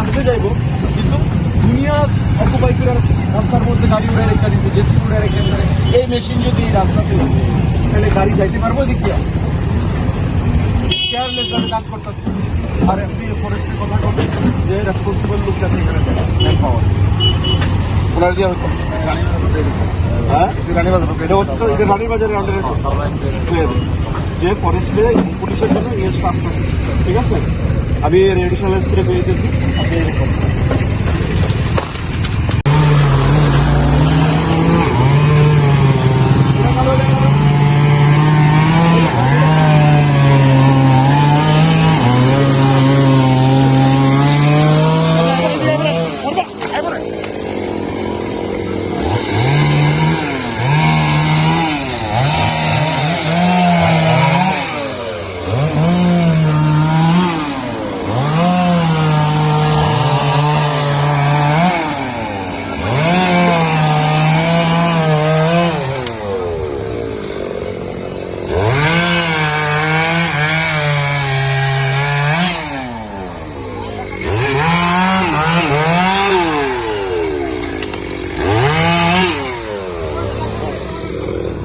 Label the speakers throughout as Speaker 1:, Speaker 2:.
Speaker 1: আসতে যাইবো কিন্তু দুনিয়া অকুপাই করে রাস্তার মধ্যে গাড়ি উড়ে রেখে দিচ্ছে জেসি উড়ে রেখে এই মেশিন যদি এই রাস্তাতে তাহলে গাড়ি যাইতে পারব এদিক? দিয়ে কেয়ারলেস ভাবে কাজ করতেছে। আর এমনি ফরেস্টের কথা বলতে যে রেসপন্সিবল লোক যাতে এখানে ম্যান পাওয়ার ওনার দিয়ে হতো হ্যাঁ? আন্ডারে যে ফরেস্টে পুলিশের জন্য স্টাফ ঠিক আছে? আমি স্কুলে পেয়ে 痛苦。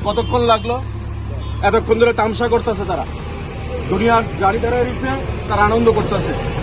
Speaker 1: কতক্ষণ লাগল? এতক্ষণ ধরে তামসা করতেছে তারা। দুনিয়ার গাড়ি দাঁড়ায় দিচ্ছে তারা আনন্দ করতেছে।